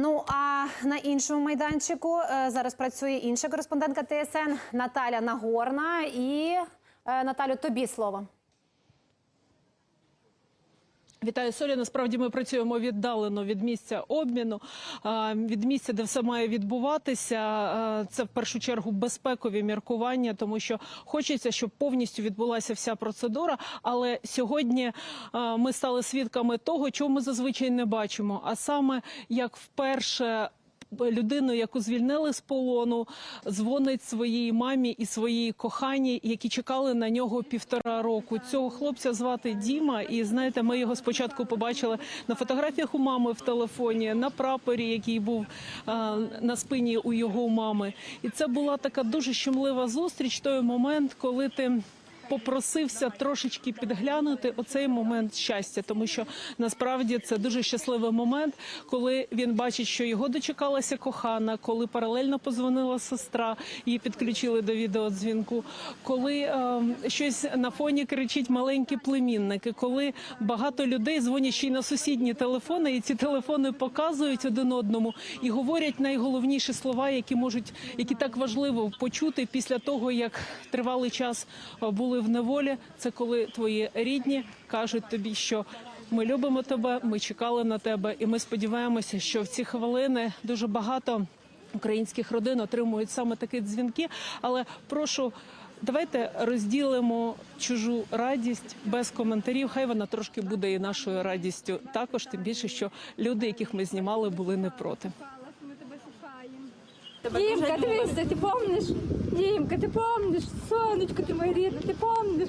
Ну а на іншому майданчику е, зараз працює інша кореспондентка ТСН Наталя Нагорна. І е, Наталю, тобі слово. Вітаю Соля. Насправді ми працюємо віддалено від місця обміну, від місця, де все має відбуватися. Це в першу чергу безпекові міркування, тому що хочеться, щоб повністю відбулася вся процедура. Але сьогодні ми стали свідками того, чого ми зазвичай не бачимо. А саме як вперше. Людину, яку звільнили з полону, дзвонить своїй мамі і своїй коханій, які чекали на нього півтора року. Цього хлопця звати Діма, і знаєте, ми його спочатку побачили на фотографіях у мами в телефоні, на прапорі, який був а, на спині у його мами. І це була така дуже щемлива зустріч. Той момент, коли ти. Попросився трошечки підглянути оцей момент щастя, тому що насправді це дуже щасливий момент, коли він бачить, що його дочекалася кохана, коли паралельно позвонила сестра, її підключили до відеодзвінку, коли е, щось на фоні кричить маленькі племінники, коли багато людей дзвонять ще й на сусідні телефони, і ці телефони показують один одному і говорять найголовніші слова, які можуть, які так важливо почути після того, як тривалий час е, були в неволі. Це коли твої рідні кажуть тобі, що ми любимо тебе, ми чекали на тебе, і ми сподіваємося, що в ці хвилини дуже багато українських родин отримують саме такі дзвінки. Але прошу. Давайте розділимо чужу радість без коментарів. Хай вона трошки буде і нашою радістю. Також тим більше, що люди, яких ми знімали, були не проти. Дімка, дивися, ти помниш? Дімка, ти помниш? Сонечко, ти моя рідна, ти помниш?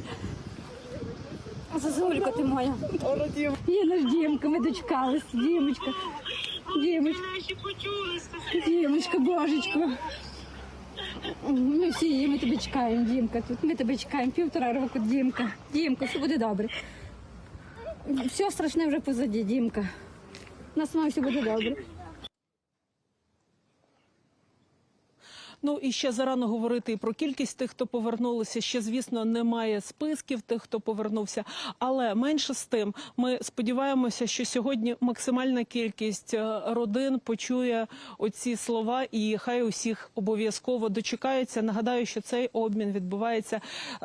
Зазулька ти моя. Є наш Дімка, ми дочекались. Дімочка, Дімочка, Дімочка, божечко. Ми всі, ми тебе чекаємо, Дімка. Тут ми тебе чекаємо півтора року, Дімка. Дімка, все буде добре. Все страшне вже позаді, Дімка. У нас має все буде добре. Ну і ще зарано говорити і про кількість тих, хто повернулися. Ще звісно немає списків тих, хто повернувся. Але менше з тим, ми сподіваємося, що сьогодні максимальна кількість е, родин почує оці слова, і хай усіх обов'язково дочекаються. Нагадаю, що цей обмін відбувається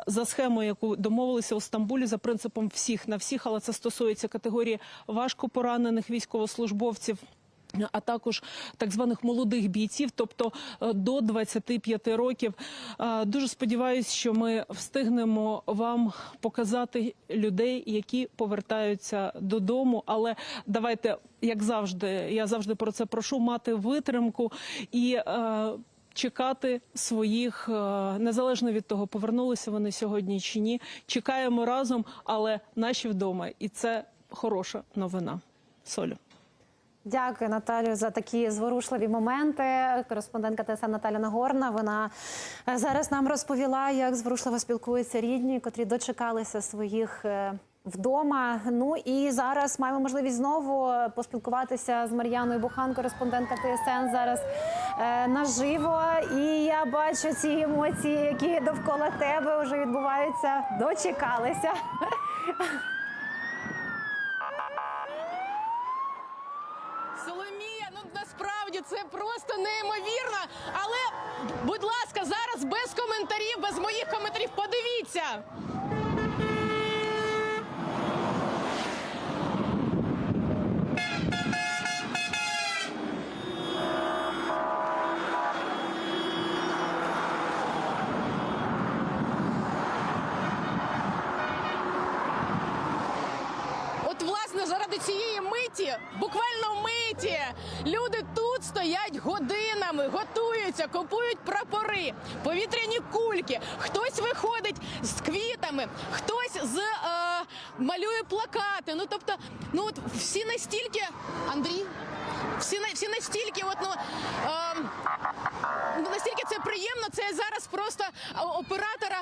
за схемою, яку домовилися у Стамбулі за принципом всіх на всіх, але це стосується категорії важко поранених військовослужбовців. А також так званих молодих бійців, тобто е, до 25 років. Е, Дуже сподіваюся, що ми встигнемо вам показати людей, які повертаються додому. Але давайте, як завжди, я завжди про це прошу мати витримку і. е, Чекати своїх незалежно від того, повернулися вони сьогодні чи ні. Чекаємо разом, але наші вдома, і це хороша новина. Солю. Дякую, Наталю, за такі зворушливі моменти. Кореспондентка ТСН Наталя Нагорна. Вона е, зараз нам розповіла, як зворушливо спілкуються рідні, котрі дочекалися своїх. е, Вдома, ну і зараз маємо можливість знову поспілкуватися з Мар'яною Бухан, кореспондентка ТСН зараз е, наживо. І я бачу ці емоції, які довкола тебе вже відбуваються. Дочекалися. Соломія, ну насправді це просто неймовірно. Але, будь ласка, зараз без коментарів, без моїх коментарів. Подивіться. Заради цієї миті, буквально миті, люди стоять годинами, готуються, купують прапори, повітряні кульки. Хтось виходить з квітами, хтось з е, малює плакати. Ну тобто, ну от всі настільки, Андрій, всі на- всі настільки, от ну. Е, настільки це приємно, це зараз просто е, оператора.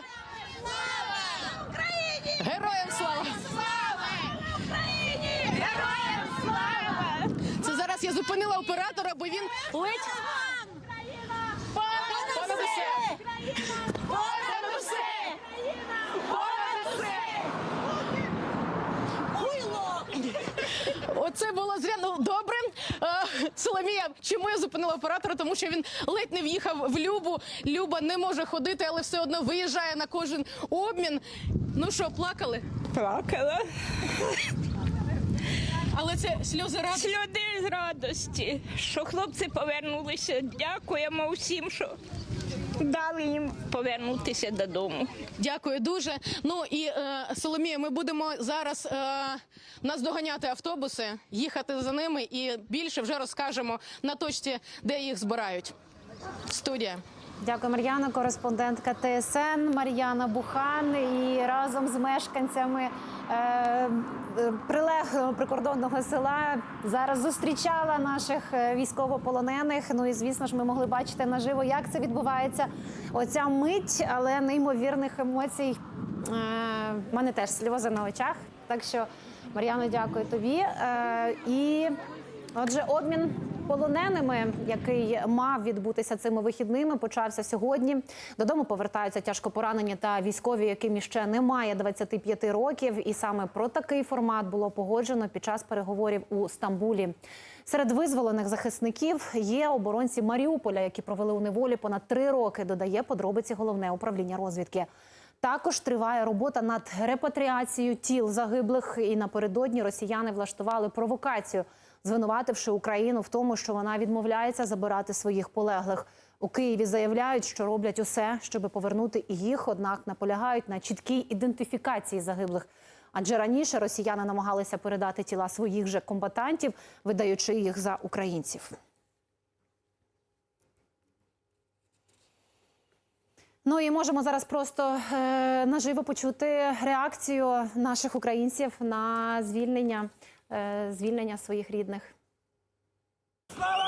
Героям слава! Героям слава! Це зараз я зупинила оператора, бо він ледь. Понад усе! Понад усе! Понад усе! От це було зря. Ну добре. Е, Соломія, чому я зупинила оператора? Тому що він ледь не в'їхав в Любу. Люба не може ходити, але все одно виїжджає на кожен обмін. Ну що, плакали? Плакала. Але це сльози радості. Сльоди з радості, що хлопці повернулися. Дякуємо всім, що дали їм повернутися додому. Дякую дуже. Ну і е, Соломія, ми будемо зараз е, наздоганяти автобуси, їхати за ними і більше вже розкажемо на точці, де їх збирають. Студія. Дякую, Мар'яна, кореспондентка ТСН Мар'яна Бухан. І разом з мешканцями е, е, прилеглого прикордонного села зараз зустрічала наших е, військовополонених. Ну і звісно ж, ми могли бачити наживо, як це відбувається. Оця мить, але неймовірних емоцій. Е, в мене теж сльози на очах. Так що, Мар'яно, дякую тобі. Е, і Отже, обмін полоненими, який мав відбутися цими вихідними, почався сьогодні. Додому повертаються тяжко поранені та військові, яким іще немає 25 років. І саме про такий формат було погоджено під час переговорів у Стамбулі. Серед визволених захисників є оборонці Маріуполя, які провели у неволі понад три роки. Додає подробиці головне управління розвідки. Також триває робота над репатріацією тіл загиблих. І напередодні росіяни влаштували провокацію, звинувативши Україну в тому, що вона відмовляється забирати своїх полеглих. У Києві заявляють, що роблять усе, щоб повернути їх, однак наполягають на чіткій ідентифікації загиблих. Адже раніше росіяни намагалися передати тіла своїх же комбатантів, видаючи їх за українців. Ну і можемо зараз просто е, наживо почути реакцію наших українців на звільнення, звільнення своїх рідних. Слава